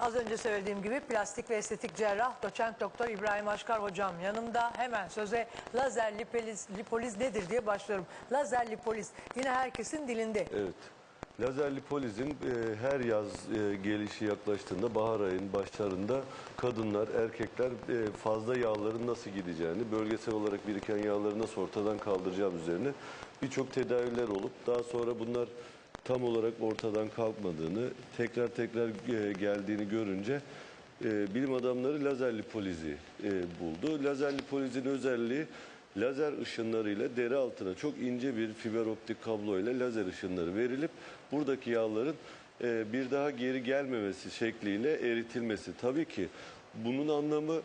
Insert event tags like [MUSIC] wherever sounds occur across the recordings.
Az önce söylediğim gibi plastik ve estetik cerrah doçent doktor İbrahim Aşkar hocam yanımda. Hemen söze lazer lipoliz, lipoliz nedir diye başlıyorum. Lazer lipoliz yine herkesin dilinde. Evet. Lazer lipolizin e, her yaz e, gelişi yaklaştığında bahar ayının başlarında kadınlar, erkekler e, fazla yağların nasıl gideceğini, bölgesel olarak biriken yağları nasıl ortadan kaldıracağım üzerine birçok tedaviler olup daha sonra bunlar tam olarak ortadan kalkmadığını, tekrar tekrar e, geldiğini görünce e, bilim adamları lazer lipolizi e, buldu. Lazer lipolizin özelliği lazer ışınlarıyla deri altına çok ince bir fiber optik kablo ile lazer ışınları verilip buradaki yağların bir daha geri gelmemesi şekliyle eritilmesi. Tabii ki bunun anlamı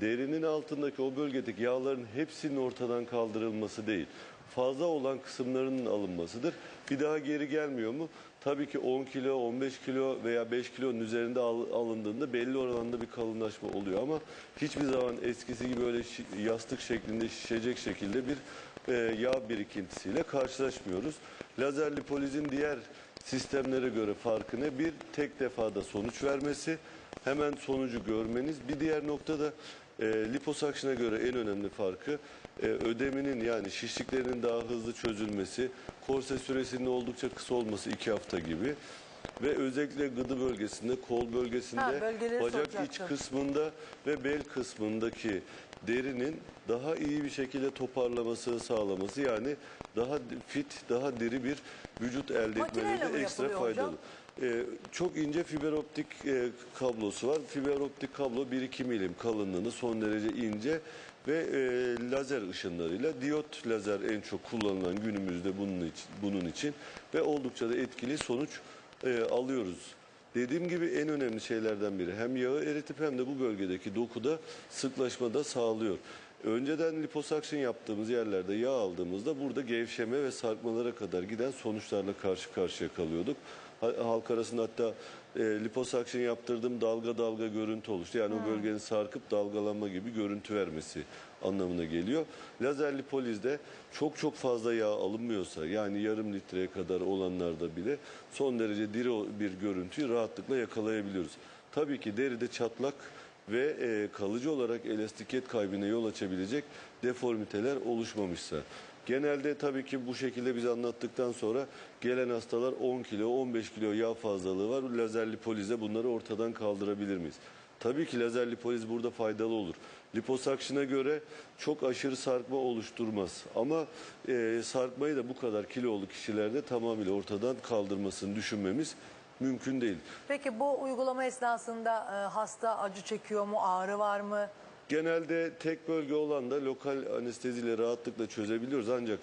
derinin altındaki o bölgedeki yağların hepsinin ortadan kaldırılması değil. Fazla olan kısımlarının alınmasıdır. Bir daha geri gelmiyor mu? Tabii ki 10 kilo, 15 kilo veya 5 kilonun üzerinde al- alındığında belli oranda bir kalınlaşma oluyor ama hiçbir zaman eskisi gibi öyle yastık şeklinde şişecek şekilde bir e, yağ birikintisiyle karşılaşmıyoruz. Lazer lipolizin diğer sistemlere göre farkı ne? Bir tek defada sonuç vermesi, hemen sonucu görmeniz. Bir diğer nokta da e, liposakşına göre en önemli farkı e, ödeminin yani şişliklerinin daha hızlı çözülmesi, korse süresinin oldukça kısa olması iki hafta gibi ve özellikle gıdı bölgesinde, kol bölgesinde, Ha, bacak iç soracaktım. kısmında ve bel kısmındaki derinin daha iyi bir şekilde toparlaması sağlaması yani daha fit, daha diri bir vücut elde mi de ekstra yapılıyor hocam? Ee, çok ince fiber optik e, kablosu var. Fiber optik kablo 1-2 milim kalınlığını son derece ince ve e, lazer ışınlarıyla diyot lazer en çok kullanılan günümüzde bunun için, bunun için ve oldukça da etkili sonuç e, alıyoruz. Dediğim gibi en önemli şeylerden biri hem yağı eritip hem de bu bölgedeki dokuda sıklaşmada sağlıyor. Önceden liposakşın yaptığımız yerlerde yağ aldığımızda burada gevşeme ve sarkmalara kadar giden sonuçlarla karşı karşıya kalıyorduk. Ha- Halk arasında hatta e, liposakşın yaptırdım dalga dalga görüntü oluştu. Yani o bölgenin sarkıp dalgalanma gibi görüntü vermesi anlamına geliyor. Lazer lipolizde çok çok fazla yağ alınmıyorsa yani yarım litreye kadar olanlarda bile son derece diri bir görüntüyü rahatlıkla yakalayabiliyoruz. Tabii ki deride çatlak ve e, kalıcı olarak elastikiyet kaybına yol açabilecek deformiteler oluşmamışsa. Genelde tabii ki bu şekilde biz anlattıktan sonra gelen hastalar 10 kilo 15 kilo yağ fazlalığı var. Lazer lipolize bunları ortadan kaldırabilir miyiz? Tabii ki lazer lipoliz burada faydalı olur. Liposakşına göre çok aşırı sarkma oluşturmaz. Ama e, sarkmayı da bu kadar kilolu kişilerde tamamıyla ortadan kaldırmasını düşünmemiz mümkün değil. Peki bu uygulama esnasında e, hasta acı çekiyor mu, ağrı var mı? Genelde tek bölge olan da lokal anesteziyle rahatlıkla çözebiliyoruz. Ancak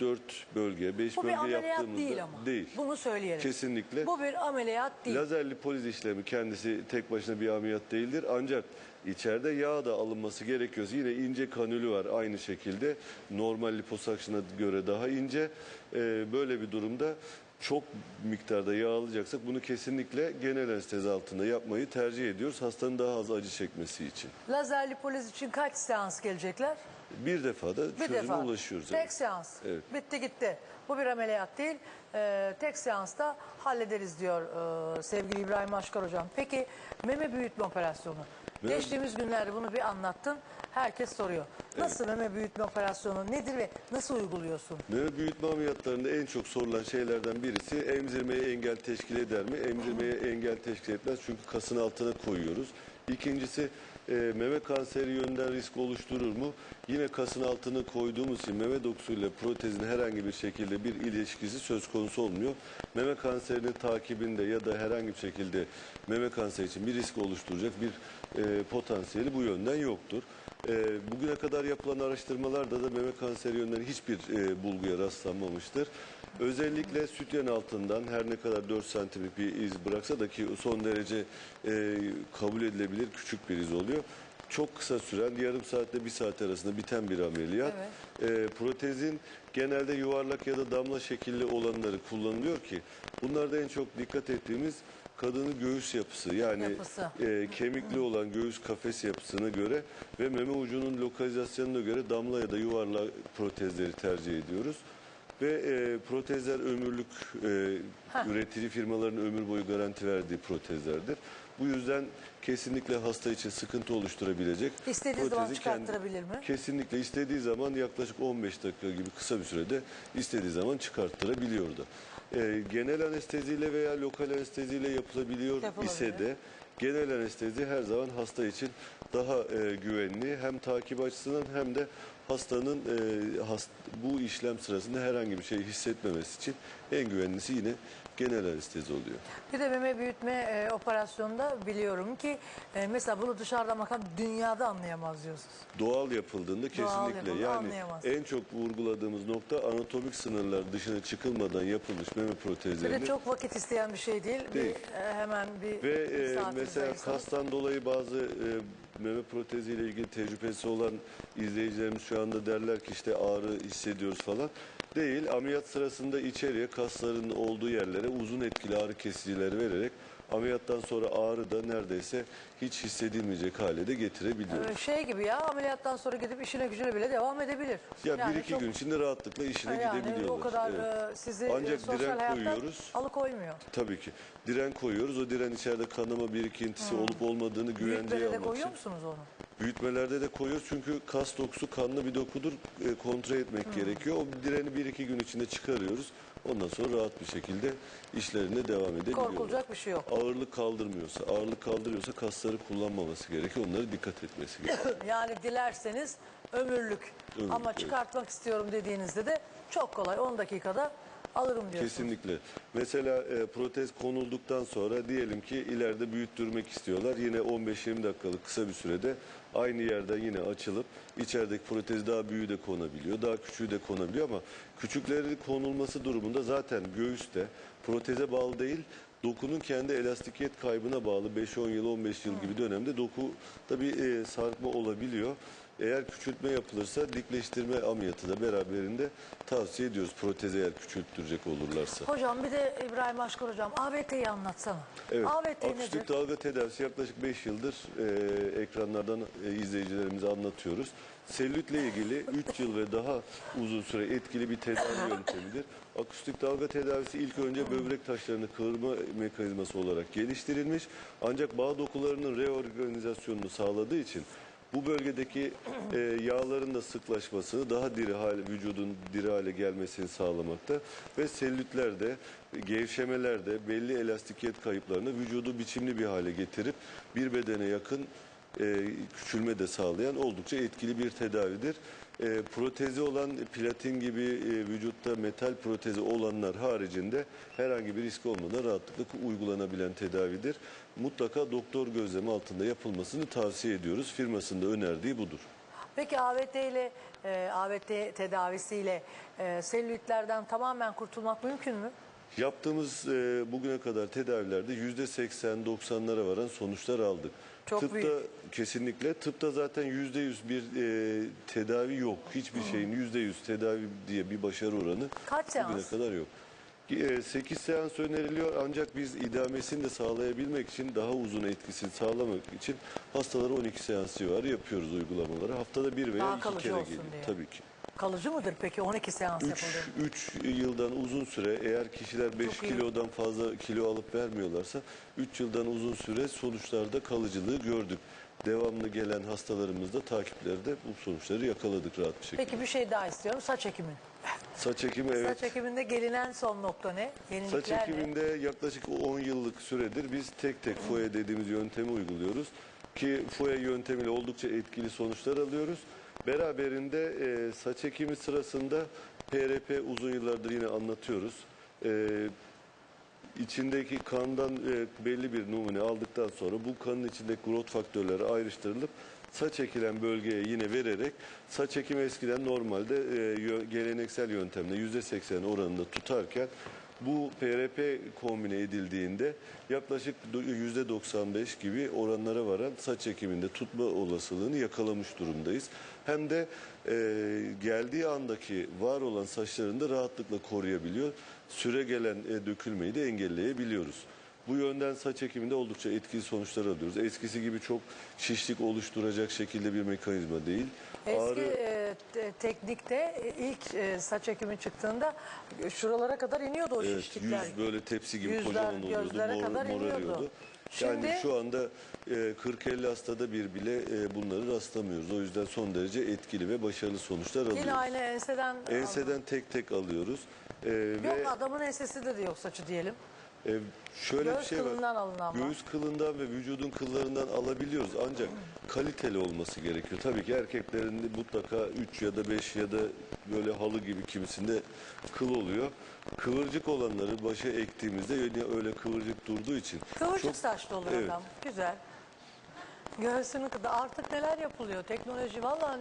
3-4 bölge, 5 Bu bir bölge ameliyat yaptığımızda değil ama. değil. Bunu söyleyelim. Kesinlikle. Bu bir ameliyat değil. Lazer lipoliz işlemi kendisi tek başına bir ameliyat değildir. Ancak içeride yağ da alınması gerekiyorsa yine ince kanülü var aynı şekilde. Normal liposakşına göre daha ince. Ee, böyle bir durumda çok miktarda yağ alacaksak bunu kesinlikle genel anestezi altında yapmayı tercih ediyoruz. Hastanın daha az acı çekmesi için. Lazer lipoliz için kaç seans gelecekler? Bir defada Bir çözüme defa. ulaşıyoruz. Tek evet. seans. Evet. Bitti gitti. Bu bir ameliyat değil. Ee, tek seansta hallederiz diyor e, sevgili İbrahim Aşkar hocam. Peki meme büyütme operasyonu. Meme- Geçtiğimiz günlerde bunu bir anlattın. Herkes soruyor. Nasıl meme büyütme operasyonu nedir ve nasıl uyguluyorsun? Meme büyütme ameliyatlarında en çok sorulan şeylerden birisi emzirmeye engel teşkil eder mi? Emzirmeye engel teşkil etmez çünkü kasın altına koyuyoruz. İkincisi e, meme kanseri yönden risk oluşturur mu? Yine kasın altına koyduğumuz için meme dokusuyla protezin herhangi bir şekilde bir ilişkisi söz konusu olmuyor. Meme kanserinin takibinde ya da herhangi bir şekilde meme kanseri için bir risk oluşturacak bir e, potansiyeli bu yönden yoktur. E, bugüne kadar yapılan araştırmalarda da meme kanseri yönden hiçbir e, bulguya rastlanmamıştır. Özellikle sütyen altından her ne kadar 4 santimlik bir iz bıraksa da ki son derece e, kabul edilebilir küçük bir iz oluyor. Çok kısa süren yarım saatle bir saat arasında biten bir ameliyat. E, protezin genelde yuvarlak ya da damla şekilli olanları kullanılıyor ki bunlarda en çok dikkat ettiğimiz kadının göğüs yapısı yani Yapısı. e, kemikli olan göğüs kafes yapısına göre ve meme ucunun lokalizasyonuna göre damla ya da yuvarlak protezleri tercih ediyoruz. Ve e, protezler ömürlük e, üretici firmaların ömür boyu garanti verdiği protezlerdir. Bu yüzden kesinlikle hasta için sıkıntı oluşturabilecek. İstediği zaman protezi kendi- çıkarttırabilir mi? Kesinlikle istediği zaman yaklaşık 15 dakika gibi kısa bir sürede istediği zaman çıkarttırabiliyor Ee, genel anesteziyle veya lokal anesteziyle yapılabiliyor Yapılabilir. ise de genel anestezi her zaman hasta için daha e, güvenli hem takip açısından hem de hastanın e, hast- bu işlem sırasında herhangi bir şey hissetmemesi için en güvenlisi yine genel anestezi oluyor. Bir de meme büyütme e, operasyonunda biliyorum ki e, mesela bunu dışarıdan bakan dünyada anlayamaz diyorsunuz. Doğal yapıldığında kesinlikle yapıldığında yani anlayamaz. en çok vurguladığımız nokta anatomik sınırlar dışına çıkılmadan yapılmış meme Bir protezlerinin de çok vakit isteyen bir şey değil. Değil. Bir, e, hemen bir Ve e, mesela ayırsanız. kastan dolayı bazı e, meme proteziyle ilgili tecrübesi olan izleyicilerimiz şu anda derler ki işte ağrı hissediyoruz falan. Değil, ameliyat sırasında içeriye kasların olduğu yerlere uzun etkili ağrı kesicileri vererek ameliyattan sonra ağrı da neredeyse hiç hissedilmeyecek hale de getirebiliyoruz. E, Şey gibi ya ameliyattan sonra gidip işine gücüne bile devam edebilir. Ya Yani bir iki çok- gün içinde rahatlıkla işine yani gidebiliyorlar. o kadar Evet. e, sizi Ancak e, sosyal diren koyuyoruz. alıkoymuyor. Tabii ki. Diren koyuyoruz. O diren içeride kanama birikintisi olup olmadığını güvenceye almak koyuyor için. musunuz onu? Büyütmelerde de koyuyoruz çünkü kas dokusu kanlı bir dokudur e, kontrol etmek gerekiyor. O direni bir iki gün içinde çıkarıyoruz. Ondan sonra rahat bir şekilde işlerine devam edebiliyorlar. Korkulacak bir şey yok. Ağırlık kaldırmıyorsa, ağırlık kaldırıyorsa kasları kullanmaması gerekiyor. Onlara dikkat etmesi gerekiyor. [COUGHS] Yani dilerseniz ömürlük. Ömürlük, Ama evet. çıkartmak istiyorum dediğinizde de çok kolay 10 dakikada alırım diyorsunuz. Kesinlikle. Mesela e, protez konulduktan sonra diyelim ki ileride büyüttürmek istiyorlar. Yine 15-20 dakikalık kısa bir sürede aynı yerden yine açılıp içerideki protez daha büyüğü de konabiliyor. Daha küçüğü de konabiliyor ama küçükleri konulması durumunda zaten göğüste proteze bağlı değil dokunun kendi elastikiyet kaybına bağlı 5-10 yıl 15 yıl gibi dönemde dokuda bir e, sarkma olabiliyor. Eğer küçültme yapılırsa dikleştirme ameliyatı da beraberinde tavsiye ediyoruz protezi eğer küçülttürecek olurlarsa. Hocam bir de İbrahim Aşkar hocam AVT'yi anlatsana. Evet, AVT nedir? akustik dalga tedavisi yaklaşık 5 yıldır e, ekranlardan e, izleyicilerimize anlatıyoruz. Selülitle ilgili [LAUGHS] 3 yıl ve daha uzun süre etkili bir tedavi [LAUGHS] yöntemidir. Akustik dalga tedavisi ilk önce böbrek taşlarını kırma mekanizması olarak geliştirilmiş. Ancak bağ dokularının reorganizasyonunu sağladığı için bu bölgedeki e, yağların da sıklaşmasını, daha diri hale, vücudun diri hale gelmesini sağlamakta ve selülitlerde, gevşemelerde belli elastikiyet kayıplarını vücudu biçimli bir hale getirip bir bedene yakın e, küçülme de sağlayan oldukça etkili bir tedavidir. E, protezi olan platin gibi e, vücutta metal protezi olanlar haricinde herhangi bir risk olmadan rahatlıkla uygulanabilen tedavidir. Mutlaka doktor gözlemi altında yapılmasını tavsiye ediyoruz. Firmasında önerdiği budur. Peki AVT ile e, AVT tedavisiyle e, selülitlerden tamamen kurtulmak mümkün mü? Yaptığımız e, bugüne kadar tedavilerde yüzde 80-90'lara varan sonuçlar aldık. Çok tıpta büyük. kesinlikle tıpta zaten yüzde yüz bir e, tedavi yok. Hiçbir şeyin yüzde yüz tedavi diye bir başarı oranı Kaç bugüne seans? kadar yok. 8 seans öneriliyor ancak biz idamesini de sağlayabilmek için daha uzun etkisini sağlamak için hastalara 12 seans civarı yapıyoruz uygulamaları. Haftada bir veya Daha iki kere geliyor. diye. Tabii ki. Kalıcı mıdır peki 12 seans 3 yapıldı? 3 yıldan uzun süre eğer kişiler 5 Çok iyi. kilodan fazla kilo alıp vermiyorlarsa 3 yıldan uzun süre sonuçlarda kalıcılığı gördük. Devamlı gelen hastalarımızda takiplerde bu sonuçları yakaladık rahat bir şekilde. Peki bir şey daha istiyorum saç ekimi. Saç ekimi evet. Saç ekiminde gelinen son nokta ne? Yenilikler Saç ne? ekiminde yaklaşık 10 yıllık süredir biz tek tek foya dediğimiz yöntemi uyguluyoruz. Ki foya yöntemiyle oldukça etkili sonuçlar alıyoruz. Beraberinde e, saç ekimi sırasında PRP uzun yıllardır yine anlatıyoruz. E, içindeki kandan e, belli bir numune aldıktan sonra bu kanın içindeki growth faktörleri ayrıştırılıp saç ekilen bölgeye yine vererek saç ekimi eskiden normalde e, geleneksel yöntemle %80 oranında tutarken bu PRP kombine edildiğinde yaklaşık do- %95 gibi oranlara varan saç ekiminde tutma olasılığını yakalamış durumdayız. Hem de e, geldiği andaki var olan saçlarını da rahatlıkla koruyabiliyor. Süre gelen e, dökülmeyi de engelleyebiliyoruz. Bu yönden saç ekiminde oldukça etkili sonuçlar alıyoruz. Eskisi gibi çok şişlik oluşturacak şekilde bir mekanizma değil. Eski Ağrı- e, te- teknikte e, ilk e, saç ekimi çıktığında şuralara kadar iniyordu o Evet, şişlikler. yüz böyle tepsi gibi Yüzler, kocaman oluyordu, gözlere mor, kadar iniyordu. morarıyordu. Şimdi- Yani şu anda e, 40-50 hastada bir bile e, bunları rastlamıyoruz. O yüzden son derece etkili ve başarılı sonuçlar alıyoruz. Yine aynı enseden Enseden tek tek alıyoruz. E, Yok ve adamın ensesinde de yok saçı diyelim. E, şöyle Göğüs bir şey kılından var. alın ama. Göğüs kılından ve vücudun kıllarından alabiliyoruz ancak kaliteli olması gerekiyor. Tabii ki erkeklerin mutlaka 3 ya da 5 ya da böyle halı gibi kimisinde kıl oluyor. Kıvırcık olanları başa ektiğimizde yine öyle kıvırcık durduğu için Kıvırcık çok- saçlı oluyor Evet. adam. Güzel. Göğsünü kadar artık neler yapılıyor? Teknoloji vallahi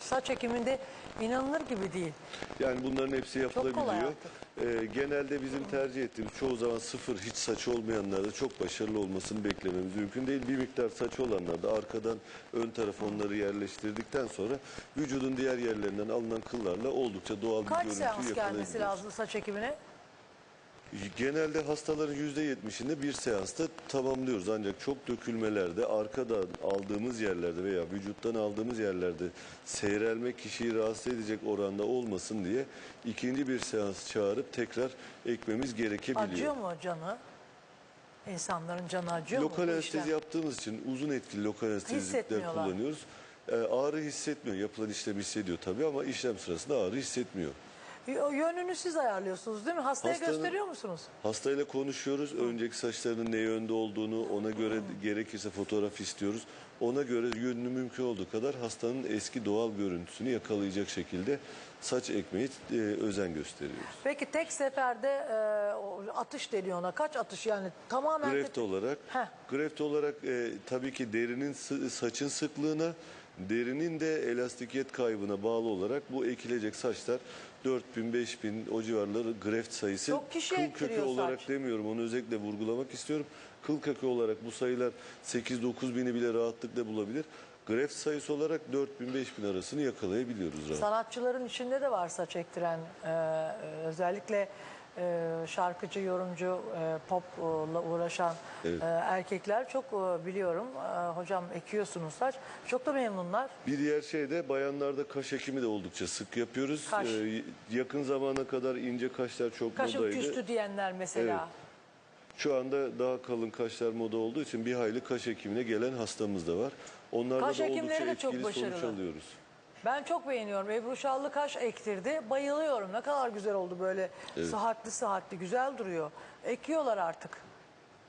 saç ekiminde inanılır gibi değil. Yani bunların hepsi kolay yapılabiliyor. Ee, genelde bizim tercih ettiğimiz çoğu zaman sıfır hiç saç olmayanlarda çok başarılı olmasını beklememiz mümkün değil. Bir miktar saç olanlarda arkadan ön tarafa onları yerleştirdikten sonra vücudun diğer yerlerinden alınan kıllarla oldukça doğal bir Kaç görüntü seans gelmesi lazım saç ekimine? Genelde hastaların %70'inde bir seansta tamamlıyoruz. Ancak çok dökülmelerde arkadan aldığımız yerlerde veya vücuttan aldığımız yerlerde seyrelme kişiyi rahatsız edecek oranda olmasın diye ikinci bir seans çağırıp tekrar ekmemiz gerekebiliyor. Acıyor mu canı? İnsanların canı acıyor mu? Lokal anestezi yaptığımız için uzun etkili lokal anestezikler kullanıyoruz. Ee, ağrı hissetmiyor. Yapılan işlem hissediyor tabii ama işlem sırasında ağrı hissetmiyor. Yönünü siz ayarlıyorsunuz değil mi? Hastaya Hastanın- gösteriyor musunuz? Hastayla konuşuyoruz. Önceki saçlarının ne yönde olduğunu ona göre gerekirse fotoğraf istiyoruz. Ona göre yönünü mümkün olduğu kadar hastanın eski doğal görüntüsünü yakalayacak şekilde saç ekmeye e, özen gösteriyoruz. Peki tek seferde e, atış deniyor ona. Kaç atış yani? Tamamen Greft olarak, Heh. greft olarak e, tabii ki derinin saçın sıklığına, derinin de elastikiyet kaybına bağlı olarak bu ekilecek saçlar 4000 5000 o civarları greft sayısı. Çok kişi Kıl kökü ektiriyor olarak saç. demiyorum onu özellikle vurgulamak istiyorum. Kıl kökü olarak bu sayılar 8-9 bini bile rahatlıkla bulabilir. Greft sayısı olarak 4000 5000 arasını yakalayabiliyoruz rahat. Sanatçıların içinde de var saç ektiren. e, özellikle e, şarkıcı, yorumcu, e, popla uğraşan Evet. e, erkekler çok e, biliyorum. E, hocam ekiyorsunuz saç. Çok da memnunlar. Bir diğer şey de bayanlarda kaş ekimi de oldukça sık yapıyoruz. Kaş. Ee, yakın zamana kadar ince kaşlar çok Kaşım modaydı. küstü diyenler mesela. Şu anda daha kalın kaşlar moda olduğu için bir hayli kaş ekimine gelen hastamız da var. Onlarda Kaş da oldukça de çok etkili sonuç başarılı. alıyoruz. Ben çok beğeniyorum. Ebru Şallı kaş ektirdi. Bayılıyorum. Ne kadar güzel oldu böyle. Sıhhatli sıhhatli. Güzel duruyor. Ekiyorlar artık.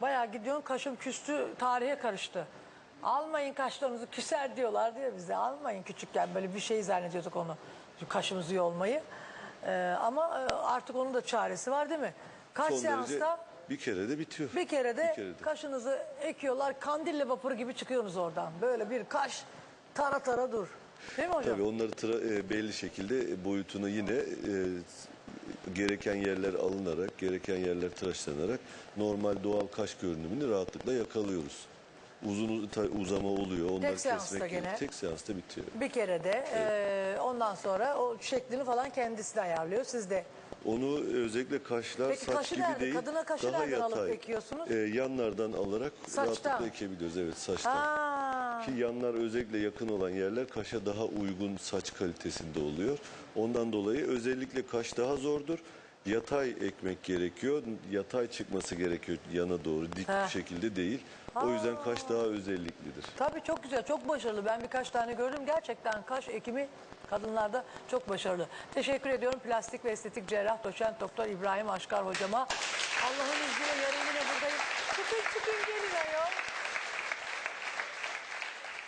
Bayağı gidiyorsun kaşım küstü. Tarihe karıştı. Almayın kaşlarınızı küser diyorlar diye bize. Almayın küçükken böyle bir şey zannediyorduk onu. Kaşımızı yolmayı. Ee, ama e, artık onun da çaresi var değil mi? Kaç Son seansta bir kere de bitiyor. bir kere de Bir kere de. kaşınızı ekiyorlar. Kandille vapuru gibi çıkıyorsunuz oradan. Böyle bir kaş tara tara dur. Değil mi hocam? Tabii onları tıra- e, belli şekilde boyutuna yine e, gereken yerler alınarak, gereken yerler tıraşlanarak normal doğal kaş görünümünü rahatlıkla yakalıyoruz. Uzun uzama oluyor. Onları seansta kesmek gene. Tek seansta bitiyor. Bir kere de e, ondan sonra o şeklini falan kendisi de ayarlıyor. Siz de Onu özellikle kaşlar Peki saç kaşı gibi nerede? değil. Kadına kaşı daha nereden alıp yatay. ekiyorsunuz? Ee, yanlardan alarak Saçtan. rahatlıkla ekebiliyoruz. Evet saçtan. ha, Ki yanlar özellikle yakın olan yerler kaşa daha uygun saç kalitesinde oluyor. Ondan dolayı özellikle kaş daha zordur. Yatay ekmek gerekiyor. Yatay çıkması gerekiyor yana doğru. Dik bir şekilde değil. O yüzden kaş daha özelliklidir. tabii çok güzel, çok başarılı. Ben birkaç tane gördüm. Gerçekten kaş ekimi kadınlarda çok başarılı. Teşekkür ediyorum plastik ve estetik cerrah doçent doktor İbrahim Aşkar hocama. Allah'ın izniyle yarın yine buradayım. Çıkın çıkın gelin.